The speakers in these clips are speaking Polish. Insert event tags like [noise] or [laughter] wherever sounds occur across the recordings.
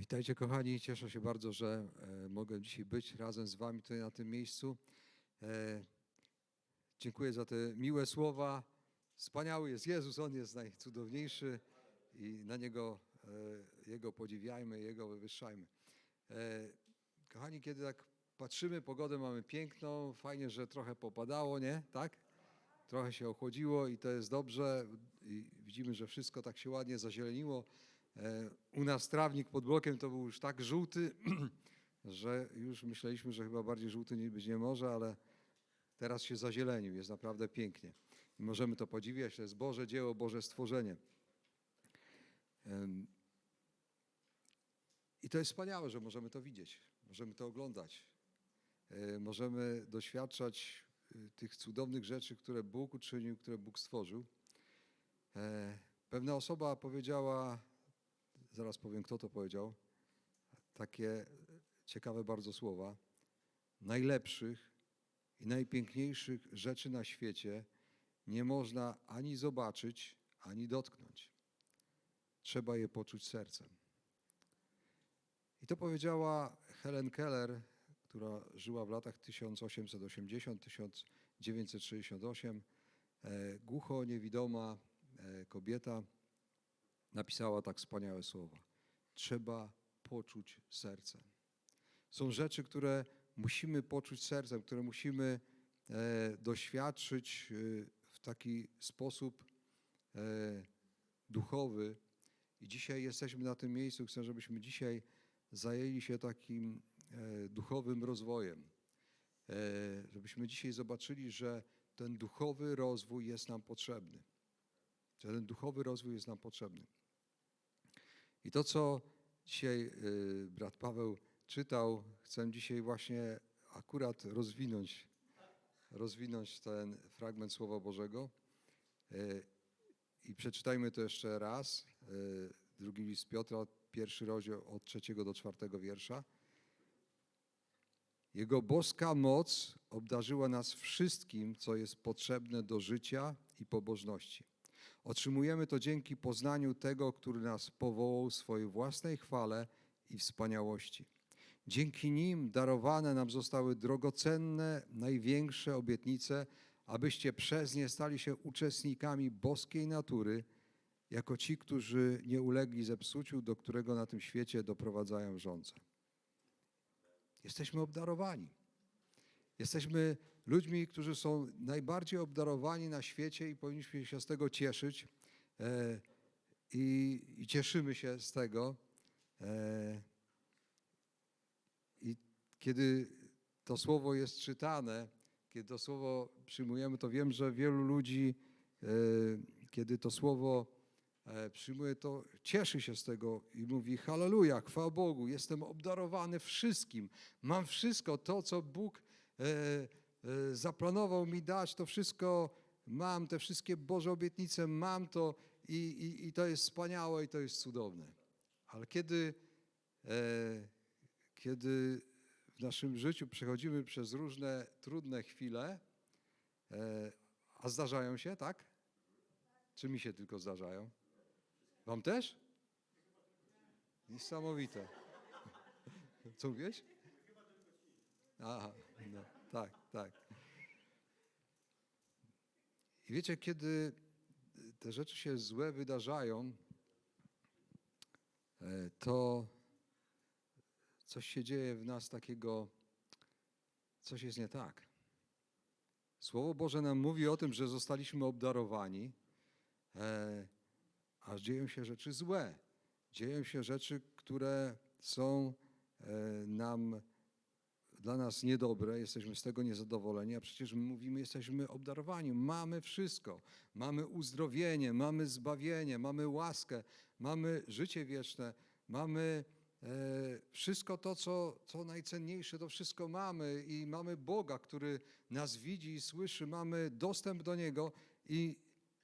Witajcie kochani, cieszę się bardzo, że e, mogę dzisiaj być razem z wami tutaj na tym miejscu. E, dziękuję za te miłe słowa. Wspaniały jest Jezus, On jest najcudowniejszy i na Niego, e, Jego podziwiajmy, Jego wywyższajmy. Kochani, kiedy tak patrzymy, pogodę mamy piękną, fajnie, że trochę popadało, nie? Tak? Trochę się ochłodziło i to jest dobrze. I widzimy, że wszystko tak się ładnie zazieleniło. E, U nas trawnik pod blokiem to był już tak żółty, [clears throat] że już myśleliśmy, że chyba bardziej żółty nie być nie może, ale teraz się zazielenił, jest naprawdę pięknie. I możemy to podziwiać, to jest Boże dzieło, Boże stworzenie. I to jest wspaniałe, że możemy to widzieć, możemy to oglądać, E, możemy doświadczać e, tych cudownych rzeczy, które Bóg uczynił, które Bóg stworzył. Pewna osoba powiedziała, zaraz powiem, kto to powiedział, takie ciekawe bardzo słowa. Najlepszych i najpiękniejszych rzeczy na świecie nie można ani zobaczyć, ani dotknąć. Trzeba je poczuć sercem. I to powiedziała Helen Keller, która żyła w latach 1880-1968. E, Głucho, niewidoma e, kobieta napisała tak wspaniałe słowa. Trzeba poczuć sercem. Są rzeczy, które musimy poczuć sercem, które musimy e, doświadczyć e, w taki sposób e, duchowy. I dzisiaj jesteśmy na tym miejscu. Chcę, żebyśmy dzisiaj zajęli się takim e, duchowym rozwojem. E, żebyśmy dzisiaj zobaczyli, że ten duchowy rozwój jest nam potrzebny. Ten duchowy rozwój jest nam potrzebny. I to, co dzisiaj y, brat Paweł czytał, chcę dzisiaj właśnie akurat rozwinąć, rozwinąć ten fragment Słowa Bożego. Y, I przeczytajmy to jeszcze raz. Y, Drugi list Piotra, pierwszy rozdział od trzeciego do czwartego wiersza. Jego boska moc obdarzyła nas wszystkim, co jest potrzebne do życia i pobożności. Otrzymujemy to dzięki poznaniu tego, który nas powołał w swojej własnej chwale i wspaniałości. Dzięki nim darowane nam zostały drogocenne, największe obietnice, abyście przez nie stali się uczestnikami boskiej natury, jako ci, którzy nie ulegli zepsuciu, do którego na tym świecie doprowadzają rządze. Jesteśmy obdarowani. Jesteśmy ludźmi, którzy są najbardziej obdarowani na świecie i powinniśmy się z tego cieszyć. E, I, i cieszymy się z tego. E, I kiedy to słowo jest czytane, kiedy to słowo przyjmujemy, to wiem, że wielu ludzi, e, kiedy to słowo przyjmuje, to cieszy się z tego i mówi: Halleluja, chwała Bogu, jestem obdarowany wszystkim. Mam wszystko to, co Bóg zaplanował mi dać, to wszystko mam, te wszystkie Boże obietnice mam to i, i, i to jest wspaniałe i to jest cudowne. Ale kiedy, e, kiedy w naszym życiu przechodzimy przez różne trudne chwile, e, a zdarzają się, tak? Czy mi się tylko zdarzają? Wam też? Niesamowite. Co mówiłeś? Aha, no, tak, tak. I wiecie, kiedy te rzeczy się złe wydarzają, e, to coś się dzieje w nas takiego, coś jest nie tak. Słowo Boże nam mówi o tym, że zostaliśmy obdarowani, e, a dzieją się rzeczy złe. Dzieją się rzeczy, które są e, nam dla nas niedobre, jesteśmy z tego niezadowoleni, a przecież my mówimy, jesteśmy obdarowani, mamy wszystko. Mamy uzdrowienie, mamy zbawienie, mamy łaskę, mamy życie wieczne, mamy e, wszystko to, co, co najcenniejsze, to wszystko mamy i mamy Boga, który nas widzi i słyszy, mamy dostęp do Niego i,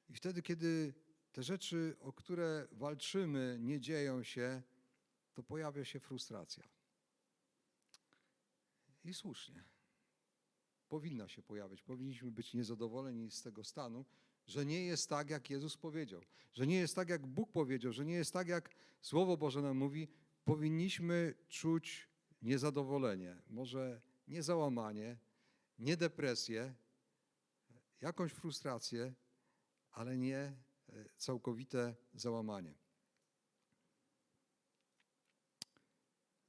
i wtedy, kiedy te rzeczy, o które walczymy, nie dzieją się, to pojawia się frustracja. I słusznie. Powinna się pojawić. Powinniśmy być niezadowoleni z tego stanu, że nie jest tak, jak Jezus powiedział, że nie jest tak, jak Bóg powiedział, że nie jest tak, jak Słowo Boże nam mówi, powinniśmy czuć niezadowolenie, może nie załamanie, nie depresję, jakąś frustrację, ale nie e, całkowite załamanie.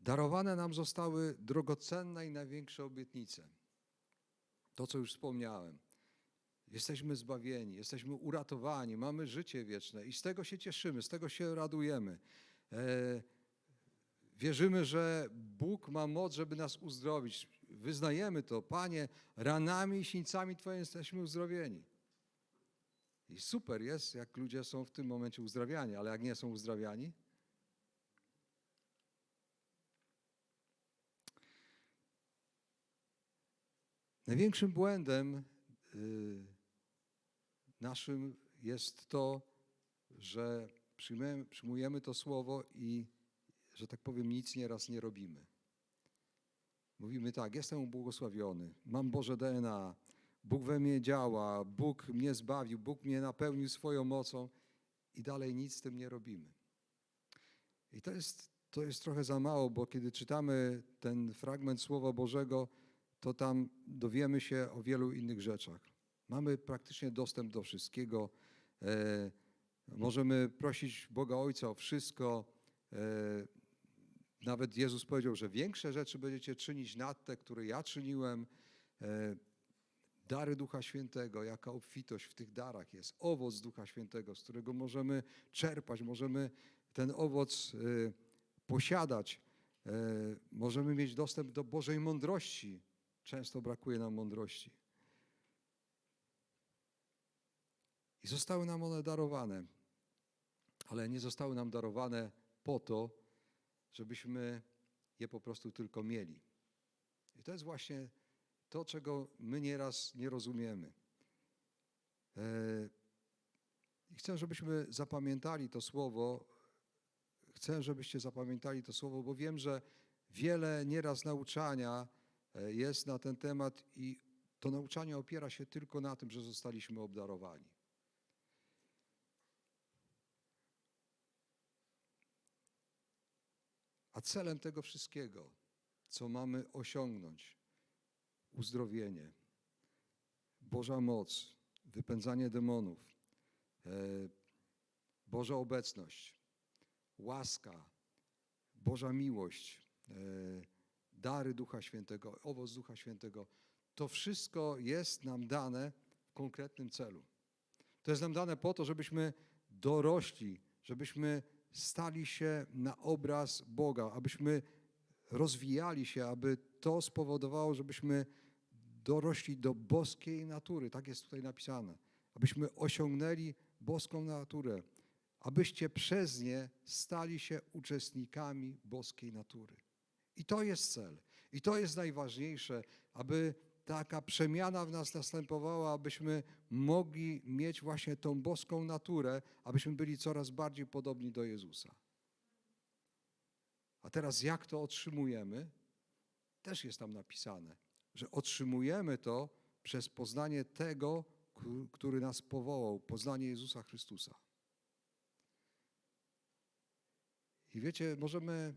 Darowane nam zostały drogocenne i największe obietnice. To, co już wspomniałem. Jesteśmy zbawieni, jesteśmy uratowani, mamy życie wieczne i z tego się cieszymy, z tego się radujemy. E, wierzymy, że Bóg ma moc, żeby nas uzdrowić. Wyznajemy to. Panie, ranami i sińcami Twoimi jesteśmy uzdrowieni. I super jest, jak ludzie są w tym momencie uzdrawiani, ale jak nie są uzdrawiani, Największym błędem y, naszym jest to, że przyjmujemy, to słowo i, że tak powiem, nic nieraz nie robimy. Mówimy tak, jestem ubłogosławiony, mam Boże DNA, Bóg we mnie działa, Bóg mnie zbawił, Bóg mnie napełnił swoją mocą i dalej nic z tym nie robimy. I to jest, to jest trochę za mało, bo kiedy czytamy ten fragment Słowa Bożego, to tam dowiemy się o wielu innych rzeczach. Mamy praktycznie dostęp do wszystkiego. E, możemy prosić Boga Ojca o wszystko. E, nawet Jezus powiedział, że większe rzeczy będziecie czynić nad te, które ja czyniłem. E, dary Ducha Świętego, jaka obfitość w tych darach jest. Owoc Ducha Świętego, z którego możemy czerpać, możemy ten owoc posiadać. Możemy mieć dostęp do Bożej mądrości, Często brakuje nam mądrości. I zostały nam one darowane, ale nie zostały nam darowane po to, żebyśmy je po prostu tylko mieli. I to jest właśnie to, czego my nieraz nie rozumiemy. E, I chcę, żebyśmy zapamiętali to słowo. Chcę, żebyście zapamiętali to słowo, bo wiem, że wiele nieraz nauczania jest na ten temat i to nauczanie opiera się tylko na tym, że zostaliśmy obdarowani. A celem tego wszystkiego, co mamy osiągnąć, uzdrowienie, Boża moc, wypędzanie demonów, e, Boża obecność, łaska, Boża miłość, e, dary Ducha Świętego, owoc Ducha Świętego, to wszystko jest nam dane w konkretnym celu. To jest nam dane po to, żebyśmy dorośli, żebyśmy stali się na obraz Boga, abyśmy rozwijali się, aby to spowodowało, żebyśmy dorośli do boskiej natury. Tak jest tutaj napisane. Abyśmy osiągnęli boską naturę, abyście przez nie stali się uczestnikami boskiej natury. I to jest cel. I to jest najważniejsze, aby taka przemiana w nas następowała, abyśmy mogli mieć właśnie tą boską naturę, abyśmy byli coraz bardziej podobni do Jezusa. A teraz jak to otrzymujemy? Też jest tam napisane, że otrzymujemy to przez poznanie tego, który nas powołał, poznanie Jezusa Chrystusa. I wiecie, możemy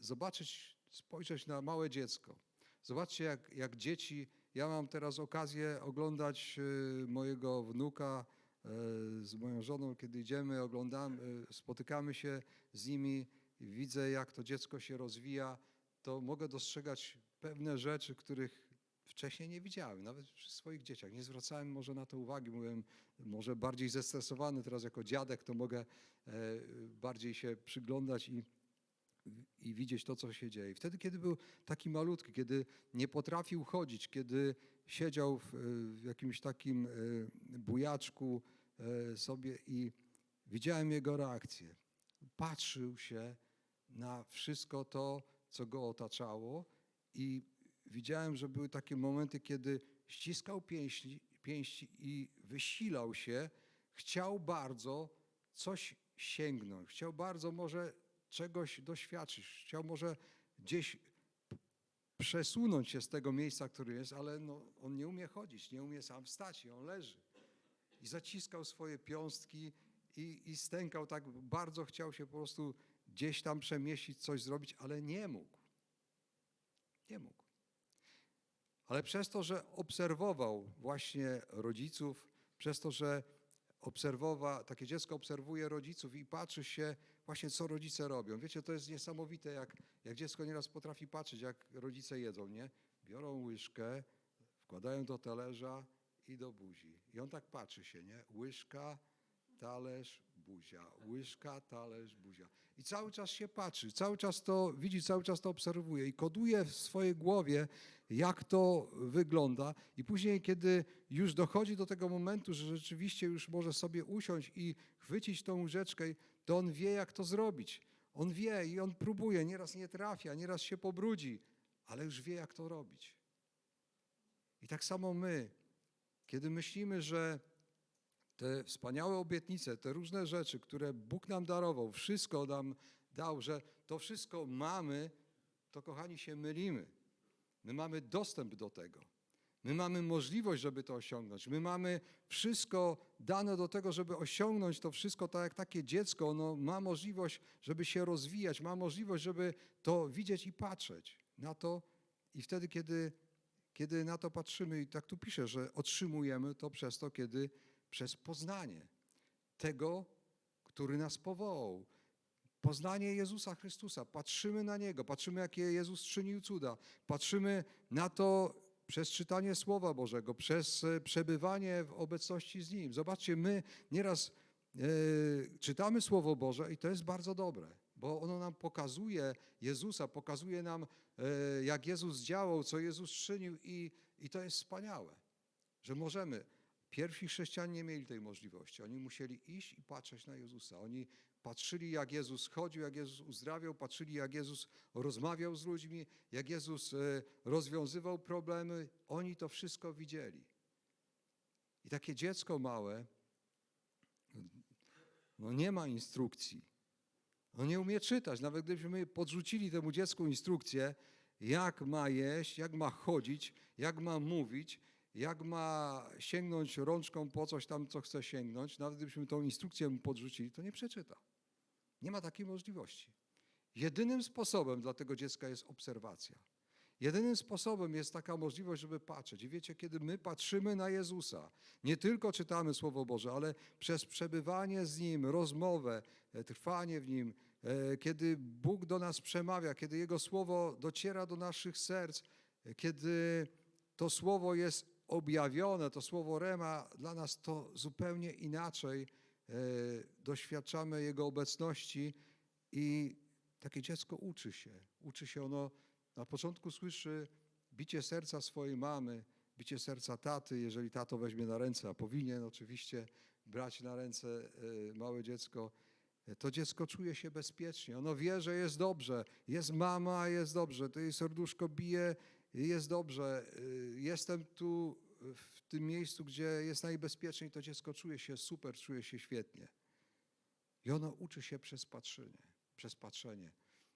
zobaczyć, spojrzeć na małe dziecko. Zobaczcie, jak, jak dzieci. Ja mam teraz okazję oglądać e, mojego wnuka e, z moją żoną, kiedy idziemy, oglądamy, spotykamy się z nimi, widzę, jak to dziecko się rozwija, to mogę dostrzegać pewne rzeczy, których wcześniej nie widziałem, nawet przy swoich dzieciach. Nie zwracałem może na to uwagi, byłem może bardziej zestresowany. Teraz jako dziadek to mogę bardziej się przyglądać i i widzieć to, co się dzieje. Wtedy, kiedy był taki malutki, kiedy nie potrafił chodzić, kiedy siedział w, w jakimś takim e, bujaczku e, sobie i widziałem jego reakcję. Patrzył się na wszystko to, co go otaczało i widziałem, że były takie momenty, kiedy ściskał pięści, pięści i wysilał się, chciał bardzo coś sięgnąć, chciał bardzo może czegoś doświadczyć. Chciał może gdzieś przesunąć się z tego miejsca, który jest, ale no, on nie umie chodzić, nie umie sam wstać i on leży. I zaciskał swoje piąstki i, i stękał tak, bardzo chciał się po prostu gdzieś tam przemieścić, coś zrobić, ale nie mógł. Nie mógł. Ale przez to, że obserwował właśnie rodziców, przez to, że obserwowa, takie dziecko obserwuje rodziców i patrzy się właśnie, co rodzice robią. Wiecie, to jest niesamowite, jak, jak dziecko nieraz potrafi patrzeć, jak rodzice jedzą, nie? Biorą łyżkę, wkładają do talerza i do buzi. I on tak patrzy się, nie? Łyżka, talerz, buzia. Łyżka, talerz, buzia. I cały czas się patrzy, cały czas to widzi, cały czas to obserwuje i koduje w swojej głowie, jak to wygląda. I później, kiedy już dochodzi do tego momentu, że rzeczywiście już może sobie usiąść i chwycić tą łyżeczkę, to on wie, jak to zrobić. On wie i on próbuje, nieraz nie trafia, nieraz się pobrudzi, ale już wie, jak to robić. I tak samo my, kiedy myślimy, że te wspaniałe obietnice, te różne rzeczy, które Bóg nam darował, wszystko nam dał, że to wszystko mamy, to kochani się mylimy. My mamy dostęp do tego. My mamy możliwość, żeby to osiągnąć. My mamy wszystko dane do tego, żeby osiągnąć to wszystko, tak jak takie dziecko, ono ma możliwość, żeby się rozwijać, ma możliwość, żeby to widzieć i patrzeć na to. I wtedy, kiedy, kiedy na to patrzymy, i tak tu pisze, że otrzymujemy to przez to, kiedy przez poznanie tego, który nas powołał. Poznanie Jezusa Chrystusa. Patrzymy na Niego, patrzymy, jakie Jezus czynił cuda. Patrzymy na to przez czytanie Słowa Bożego, przez e, przebywanie w obecności z Nim. Zobaczcie, my nieraz e, czytamy Słowo Boże i to jest bardzo dobre, bo ono nam pokazuje Jezusa, pokazuje nam, e, jak Jezus działał, co Jezus czynił i, i to jest wspaniałe, że możemy. Pierwsi chrześcijanie nie mieli tej możliwości. Oni musieli iść i patrzeć na Jezusa. Oni patrzyli, jak Jezus chodził, jak Jezus uzdrawiał, patrzyli, jak Jezus rozmawiał z ludźmi, jak Jezus e, rozwiązywał problemy. Oni to wszystko widzieli. I takie dziecko małe, no nie ma instrukcji. No nie umie czytać. Nawet gdybyśmy podrzucili temu dziecku instrukcję, jak ma jeść, jak ma chodzić, jak ma mówić, jak ma sięgnąć rączką po coś tam, co chce sięgnąć, nawet gdybyśmy tą instrukcję mu podrzucili, to nie przeczyta. Nie ma takiej możliwości. Jedynym sposobem dla tego dziecka jest obserwacja. Jedynym sposobem jest taka możliwość, żeby patrzeć. I wiecie, kiedy my patrzymy na Jezusa, nie tylko czytamy Słowo Boże, ale przez przebywanie z Nim, rozmowę, e, trwanie w Nim, e, kiedy Bóg do nas przemawia, kiedy Jego Słowo dociera do naszych serc, e, kiedy to Słowo jest objawione, to słowo Rema dla nas to zupełnie inaczej e, doświadczamy Jego obecności i takie dziecko uczy się. Uczy się ono, na początku słyszy bicie serca swojej mamy, bicie serca taty, jeżeli tato weźmie na ręce, a powinien oczywiście brać na ręce e, małe dziecko, e, to dziecko czuje się bezpiecznie. Ono wie, że jest dobrze. Jest mama, jest dobrze. To jej serduszko bije, jest dobrze. Jestem tu w tym miejscu, gdzie jest najbezpieczniej, to dziecko czuje się super, czuje się świetnie. I ono uczy się przez patrzenie, przez patrzenie.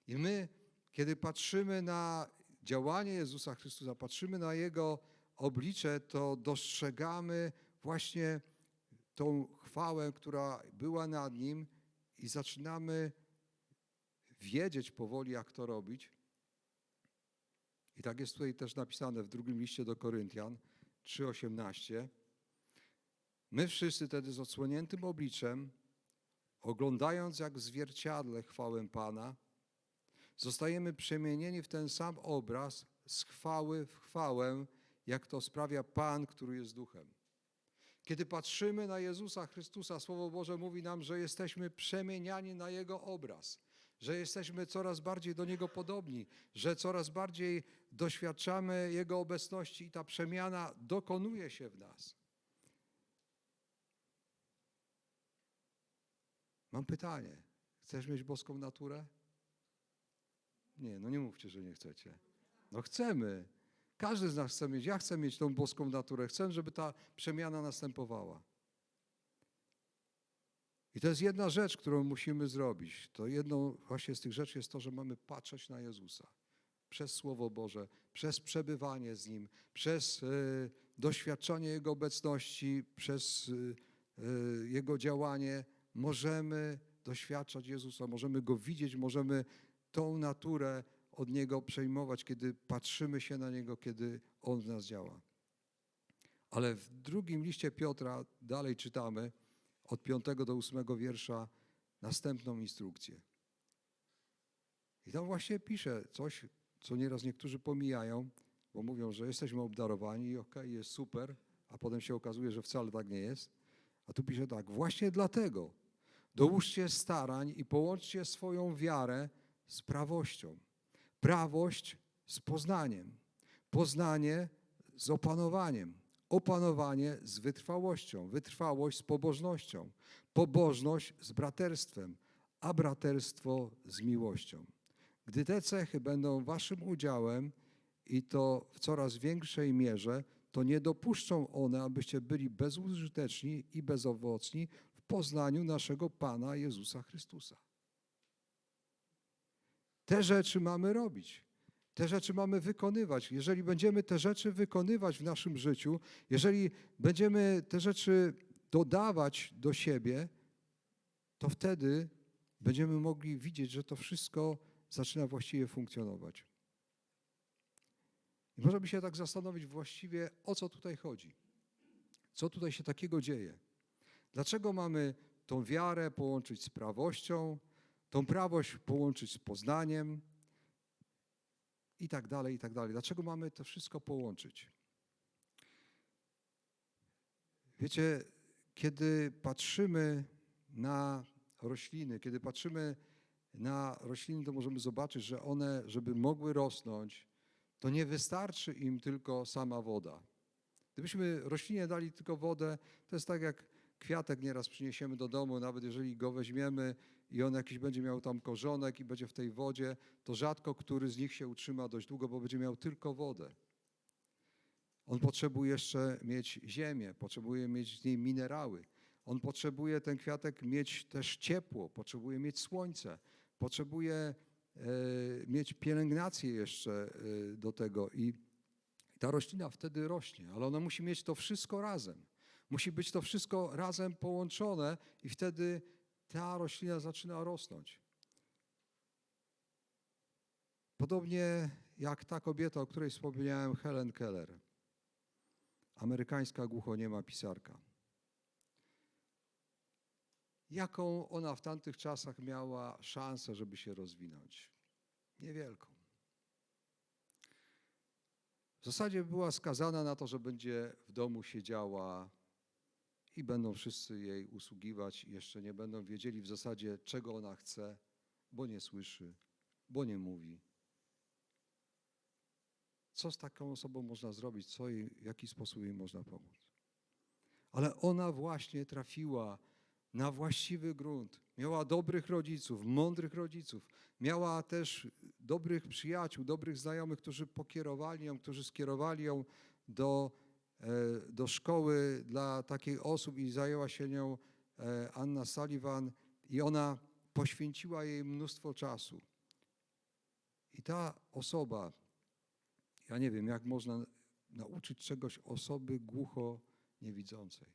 I my, kiedy patrzymy na działanie Jezusa Chrystusa, patrzymy na Jego oblicze, to dostrzegamy właśnie tą chwałę, która była nad Nim i zaczynamy wiedzieć powoli, jak to robić. I tak jest tutaj też napisane w drugim liście do Koryntian, 3:18. My wszyscy tedy z odsłoniętym obliczem, oglądając jak w zwierciadle chwałę Pana, zostajemy przemienieni w ten sam obraz z chwały w chwałę, jak to sprawia Pan, który jest duchem. Kiedy patrzymy na Jezusa Chrystusa, Słowo Boże mówi nam, że jesteśmy przemieniani na Jego obraz że jesteśmy coraz bardziej do Niego podobni, że coraz bardziej doświadczamy Jego obecności i ta przemiana dokonuje się w nas. Mam pytanie. Chcesz mieć boską naturę? Nie, no nie mówcie, że nie chcecie. No chcemy. Każdy z nas chce mieć. Ja chcę mieć tą boską naturę. Chcę, żeby ta przemiana następowała. I to jest jedna rzecz, którą musimy zrobić. To jedną właśnie z tych rzeczy jest to, że mamy patrzeć na Jezusa. Przez Słowo Boże, przez przebywanie z Nim, przez y, doświadczanie Jego obecności, przez y, y, Jego działanie możemy doświadczać Jezusa, możemy Go widzieć, możemy tą naturę od Niego przejmować, kiedy patrzymy się na Niego, kiedy On w nas działa. Ale w drugim liście Piotra dalej czytamy od 5 do 8 wiersza następną instrukcję. I tam właśnie pisze coś, co nieraz niektórzy pomijają, bo mówią, że jesteśmy obdarowani i okej, okay, jest super, a potem się okazuje, że wcale tak nie jest. A tu pisze tak, właśnie dlatego dołóżcie starań i połączcie swoją wiarę z prawością. Prawość z poznaniem, poznanie z opanowaniem, opanowanie z wytrwałością, wytrwałość z pobożnością, pobożność z braterstwem, a braterstwo z miłością. Gdy te cechy będą waszym udziałem i to w coraz większej mierze, to nie dopuszczą one, abyście byli bezużyteczni i bezowocni w poznaniu naszego Pana Jezusa Chrystusa. Te rzeczy mamy robić. Te rzeczy mamy wykonywać. Jeżeli będziemy te rzeczy wykonywać w naszym życiu, jeżeli będziemy te rzeczy dodawać do siebie, to wtedy będziemy mogli widzieć, że to wszystko zaczyna właściwie funkcjonować. I możemy się tak zastanowić właściwie, o co tutaj chodzi. Co tutaj się takiego dzieje? Dlaczego mamy tą wiarę połączyć z prawością, tą prawość połączyć z poznaniem i tak dalej, i tak dalej. Dlaczego mamy to wszystko połączyć? Wiecie, kiedy patrzymy na rośliny, kiedy patrzymy na rośliny, to możemy zobaczyć, że one, żeby mogły rosnąć, to nie wystarczy im tylko sama woda. Gdybyśmy roślinie dali tylko wodę, to jest tak jak kwiatek nieraz przyniesiemy do domu, nawet jeżeli go weźmiemy i on jakiś będzie miał tam korzonek i będzie w tej wodzie, to rzadko który z nich się utrzyma dość długo, bo będzie miał tylko wodę. On potrzebuje jeszcze mieć ziemię, potrzebuje mieć w niej minerały. On potrzebuje, ten kwiatek, mieć też ciepło, potrzebuje mieć słońce, potrzebuje e, mieć pielęgnację jeszcze e, do tego i ta roślina wtedy rośnie, ale ona musi mieć to wszystko razem. Musi być to wszystko razem połączone i wtedy ta roślina zaczyna rosnąć. Podobnie jak ta kobieta, o której wspomniałem, Helen Keller, amerykańska głuchoniema pisarka. Jaką ona w tamtych czasach miała szansę, żeby się rozwinąć? Niewielką. W zasadzie była skazana na to, że będzie w domu siedziała i będą wszyscy jej usługiwać jeszcze nie będą wiedzieli w zasadzie, czego ona chce, bo nie słyszy, bo nie mówi. Co z taką osobą można zrobić? Co jej, w jaki sposób jej można pomóc? Ale ona właśnie trafiła na właściwy grunt. Miała dobrych rodziców, mądrych rodziców. Miała też dobrych przyjaciół, dobrych znajomych, którzy pokierowali ją, którzy skierowali ją do do szkoły dla takiej osób i zajęła się nią e, Anna Sullivan i ona poświęciła jej mnóstwo czasu. I ta osoba, ja nie wiem, jak można nauczyć czegoś osoby głucho niewidzącej.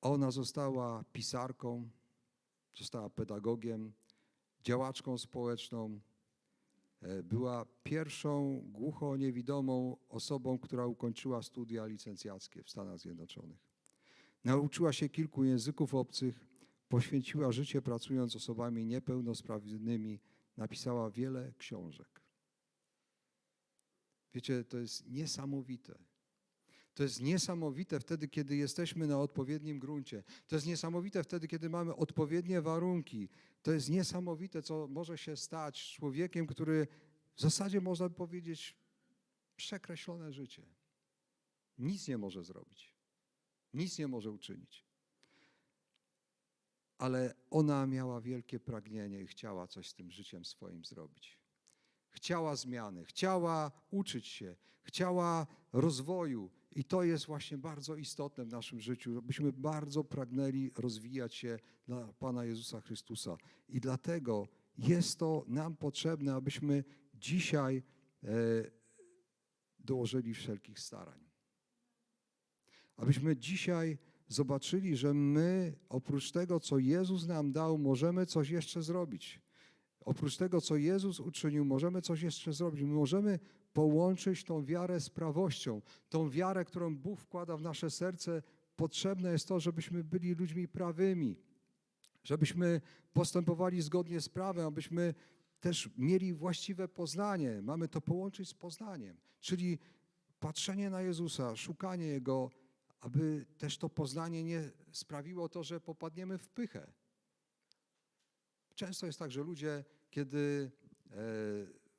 Ona została pisarką, została pedagogiem, działaczką społeczną, E, była pierwszą głucho-niewidomą osobą, która ukończyła studia licencjackie w Stanach Zjednoczonych. Nauczyła się kilku języków obcych, poświęciła życie pracując z osobami niepełnosprawnymi, napisała wiele książek. Wiecie, to jest niesamowite. To jest niesamowite wtedy, kiedy jesteśmy na odpowiednim gruncie. To jest niesamowite wtedy, kiedy mamy odpowiednie warunki. To jest niesamowite, co może się stać człowiekiem, który w zasadzie można by powiedzieć przekreślone życie. Nic nie może zrobić. Nic nie może uczynić. Ale ona miała wielkie pragnienie i chciała coś z tym życiem swoim zrobić. Chciała zmiany, chciała uczyć się, chciała rozwoju, i to jest właśnie bardzo istotne w naszym życiu, abyśmy bardzo pragnęli rozwijać się dla Pana Jezusa Chrystusa. I dlatego jest to nam potrzebne, abyśmy dzisiaj e, dołożyli wszelkich starań. Abyśmy dzisiaj zobaczyli, że my oprócz tego, co Jezus nam dał, możemy coś jeszcze zrobić. Oprócz tego, co Jezus uczynił, możemy coś jeszcze zrobić. My możemy połączyć tą wiarę z prawością. Tą wiarę, którą Bóg wkłada w nasze serce, potrzebne jest to, żebyśmy byli ludźmi prawymi, żebyśmy postępowali zgodnie z prawem, abyśmy też mieli właściwe poznanie. Mamy to połączyć z poznaniem, czyli patrzenie na Jezusa, szukanie Jego, aby też to poznanie nie sprawiło to, że popadniemy w pychę. Często jest tak, że ludzie, kiedy e,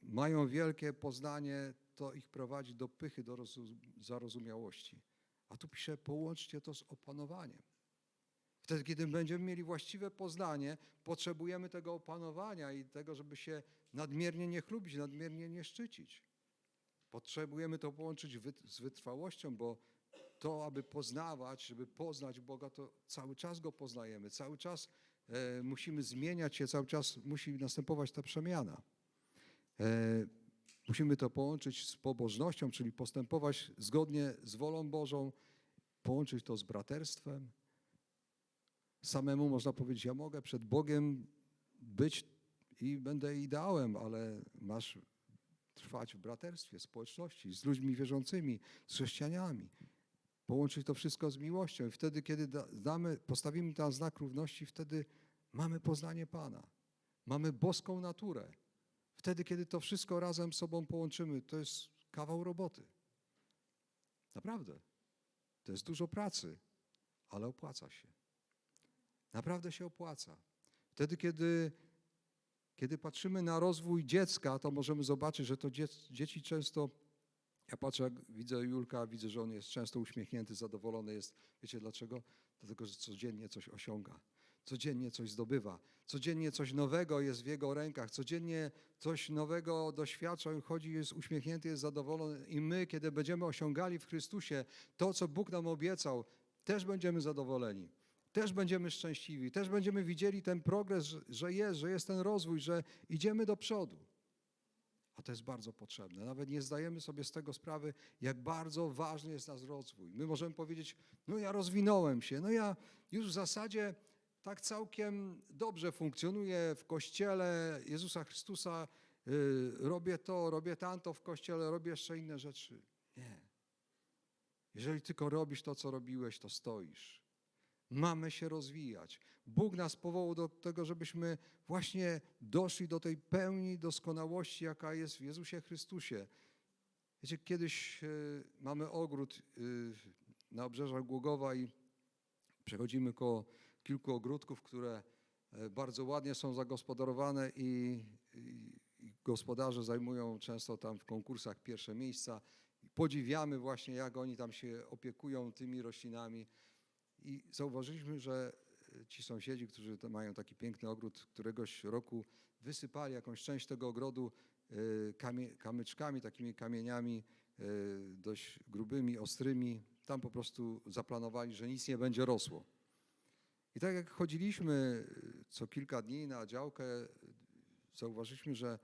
mają wielkie poznanie, to ich prowadzi do pychy, do rozu- zarozumiałości. A tu pisze, połączcie to z opanowaniem. Wtedy, kiedy będziemy mieli właściwe poznanie, potrzebujemy tego opanowania i tego, żeby się nadmiernie nie chlubić, nadmiernie nie szczycić. Potrzebujemy to połączyć z wytrwałością, bo to, aby poznawać, żeby poznać Boga, to cały czas Go poznajemy, cały czas e, musimy zmieniać się, cały czas musi następować ta przemiana. E, musimy to połączyć z pobożnością, czyli postępować zgodnie z wolą Bożą, połączyć to z braterstwem. Samemu można powiedzieć, ja mogę przed Bogiem być i będę ideałem, ale masz trwać w braterstwie, społeczności, z ludźmi wierzącymi, z chrześcijanami. Połączyć to wszystko z miłością i wtedy, kiedy da- damy, postawimy tam znak równości, wtedy mamy poznanie Pana. Mamy boską naturę. Wtedy, kiedy to wszystko razem z sobą połączymy, to jest kawał roboty. Naprawdę. To jest dużo pracy, ale opłaca się. Naprawdę się opłaca. Wtedy, kiedy, kiedy patrzymy na rozwój dziecka, to możemy zobaczyć, że to dziec, dzieci często. Ja patrzę, widzę Julka, widzę, że on jest często uśmiechnięty, zadowolony jest. Wiecie dlaczego? Dlatego, że codziennie coś osiąga, codziennie coś zdobywa, codziennie coś nowego jest w jego rękach, codziennie coś nowego doświadcza, chodzi, jest uśmiechnięty, jest zadowolony. I my, kiedy będziemy osiągali w Chrystusie to, co Bóg nam obiecał, też będziemy zadowoleni też będziemy szczęśliwi, też będziemy widzieli ten progres, że jest, że jest ten rozwój, że idziemy do przodu. A to jest bardzo potrzebne. Nawet nie zdajemy sobie z tego sprawy, jak bardzo ważny jest nasz rozwój. My możemy powiedzieć, no ja rozwinąłem się, no ja już w zasadzie tak całkiem dobrze funkcjonuję w kościele Jezusa Chrystusa, y, robię to, robię tamto w kościele, robię jeszcze inne rzeczy. Nie. Jeżeli tylko robisz to, co robiłeś, to stoisz. Mamy się rozwijać. Bóg nas powołał do tego, żebyśmy właśnie doszli do tej pełni doskonałości, jaka jest w Jezusie Chrystusie. Wiecie, kiedyś e, mamy ogród e, na obrzeżach Głogowa i przechodzimy koło kilku ogródków, które e, bardzo ładnie są zagospodarowane i, i, i gospodarze zajmują często tam w konkursach pierwsze miejsca. Podziwiamy właśnie, jak oni tam się opiekują tymi roślinami. I zauważyliśmy, że e, ci sąsiedzi, którzy mają taki piękny ogród, któregoś roku wysypali jakąś część tego ogrodu e, kamyczkami, takimi kamieniami dość grubymi, ostrymi. Tam po prostu zaplanowali, że nic nie będzie rosło. I tak jak chodziliśmy e, co kilka dni na działkę, e, zauważyliśmy, że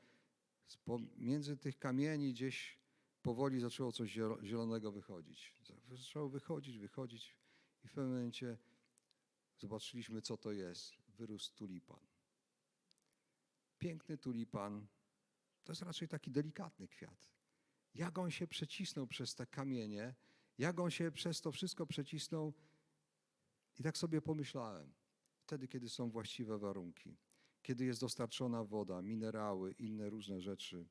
z pomiędzy tych kamieni gdzieś powoli zaczęło coś zielo- zielonego wychodzić. Zaczęło wychodzić, wychodzić. I w pewnym momencie zobaczyliśmy, co to jest. Wyrósł tulipan. Piękny tulipan. To jest raczej taki delikatny kwiat. Jak on się przecisnął przez te kamienie, jak on się przez to wszystko przecisnął. I tak sobie pomyślałem, wtedy, kiedy są właściwe warunki, kiedy jest dostarczona woda, minerały, inne różne rzeczy,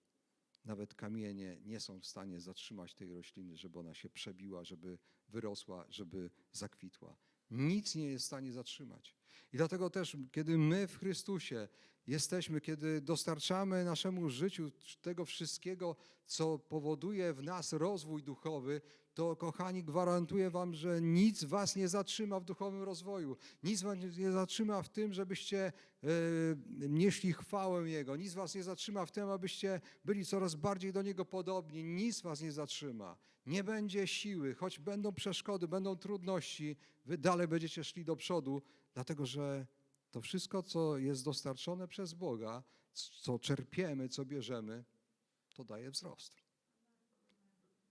nawet kamienie nie są w stanie zatrzymać tej rośliny, żeby ona się przebiła, żeby wyrosła, żeby zakwitła. Nic nie jest w stanie zatrzymać. I dlatego też, kiedy my w Chrystusie jesteśmy, kiedy dostarczamy naszemu życiu tego wszystkiego, co powoduje w nas rozwój duchowy, to kochani, gwarantuję Wam, że nic Was nie zatrzyma w duchowym rozwoju. Nic Was nie zatrzyma w tym, żebyście e, nieśli chwałę Jego. Nic Was nie zatrzyma w tym, abyście byli coraz bardziej do Niego podobni. Nic Was nie zatrzyma. Nie będzie siły, choć będą przeszkody, będą trudności, Wy dalej będziecie szli do przodu, dlatego że to wszystko, co jest dostarczone przez Boga, co czerpiemy, co bierzemy, to daje wzrost.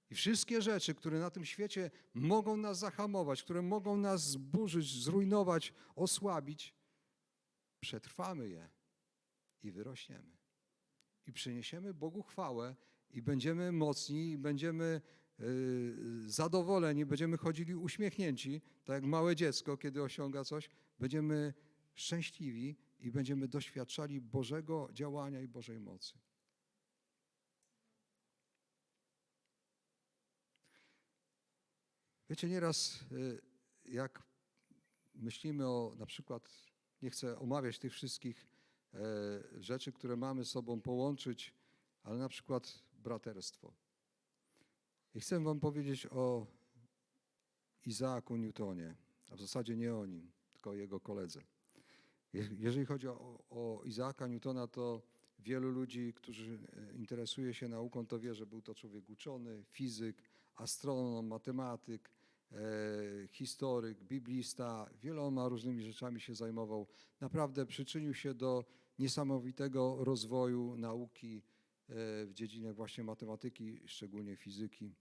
I wszystkie rzeczy, które na tym świecie mogą nas zahamować, które mogą nas zburzyć, zrujnować, osłabić, przetrwamy je i wyrośniemy. I przyniesiemy Bogu chwałę i będziemy mocni, i będziemy y, zadowoleni, będziemy chodzili uśmiechnięci, tak jak małe dziecko, kiedy osiąga coś, będziemy szczęśliwi i będziemy doświadczali Bożego działania i Bożej mocy. Wiecie, nieraz y, jak myślimy o na przykład, nie chcę omawiać tych wszystkich e, rzeczy, które mamy sobą połączyć, ale na przykład braterstwo. I chcę wam powiedzieć o Izaaku Newtonie, a w zasadzie nie o nim, tylko o jego koledze. Je- Jeżeli chodzi o, o Izaaka Newtona, to wielu ludzi, którzy e, interesuje się nauką, to wie, że był to człowiek uczony, fizyk, astronom, matematyk, historyk, biblista, wieloma różnymi rzeczami się zajmował. Naprawdę przyczynił się do niesamowitego rozwoju nauki e, w dziedzinach właśnie matematyki, szczególnie fizyki.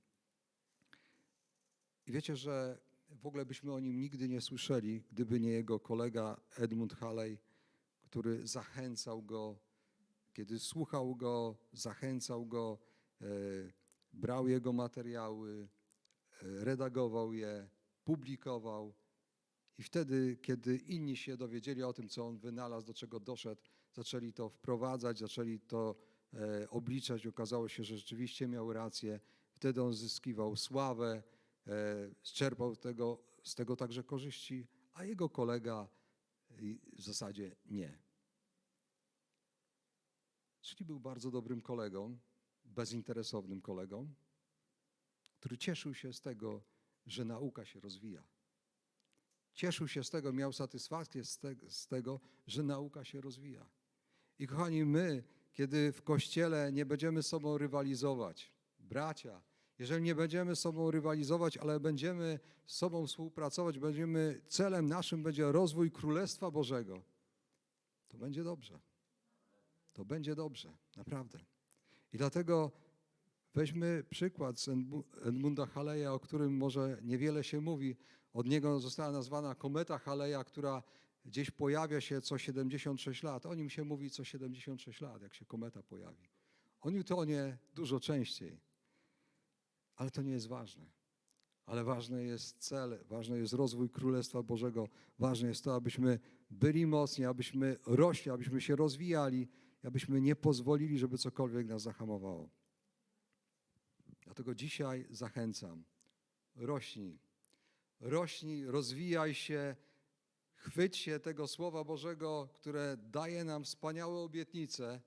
I wiecie, że w ogóle byśmy o nim nigdy nie słyszeli, gdyby nie jego kolega Edmund Halley, który zachęcał go, kiedy słuchał go, zachęcał go, e, brał jego materiały, e, redagował je, publikował. I wtedy, kiedy inni się dowiedzieli o tym, co on wynalazł, do czego doszedł, zaczęli to wprowadzać, zaczęli to e, obliczać. Okazało się, że rzeczywiście miał rację. Wtedy on zyskiwał sławę, e, czerpał tego, z tego także korzyści, a jego kolega w zasadzie nie. Czyli był bardzo dobrym kolegą, bezinteresownym kolegą, który cieszył się z tego, że nauka się rozwija. Cieszył się z tego, miał satysfakcję z, te, z tego, że nauka się rozwija. I kochani, my, kiedy w kościele nie będziemy z sobą rywalizować, bracia, jeżeli nie będziemy z sobą rywalizować, ale będziemy z sobą współpracować, będziemy, celem naszym będzie rozwój Królestwa Bożego, to będzie dobrze. To będzie dobrze, naprawdę. I dlatego weźmy przykład z Edmu- Edmunda Haleja, o którym może niewiele się mówi. Od niego została nazwana kometa Haleja, która gdzieś pojawia się co 76 lat. O nim się mówi co 76 lat, jak się kometa pojawi. O Newtonie dużo częściej. Ale to nie jest ważne. Ale ważny jest cel, ważny jest rozwój Królestwa Bożego. Ważne jest to, abyśmy byli mocni, abyśmy rośli, abyśmy się rozwijali, abyśmy nie pozwolili, żeby cokolwiek nas zahamowało. Dlatego dzisiaj zachęcam. Rośnij. Rośnij, rozwijaj się, chwyć się tego Słowa Bożego, które daje nam wspaniałe obietnice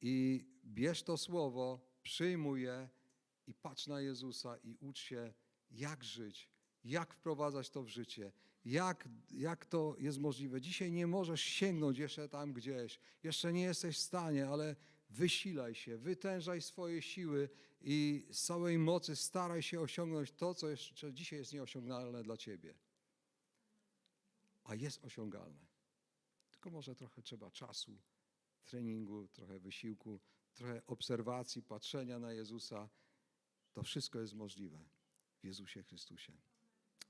i bierz to Słowo, przyjmuj je i patrz na Jezusa i ucz się, jak żyć, jak wprowadzać to w życie, jak, jak to jest możliwe. Dzisiaj nie możesz sięgnąć jeszcze tam gdzieś, jeszcze nie jesteś w stanie, ale wysilaj się, wytężaj swoje siły i z całej mocy staraj się osiągnąć to, co jeszcze dzisiaj jest nieosiągalne dla ciebie. A jest osiągalne. Tylko może trochę trzeba czasu, treningu, trochę wysiłku, trochę obserwacji, patrzenia na Jezusa. To wszystko jest możliwe w Jezusie Chrystusie.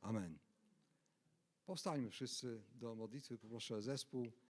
Amen. Powstańmy wszyscy do modlitwy. Poproszę zespół.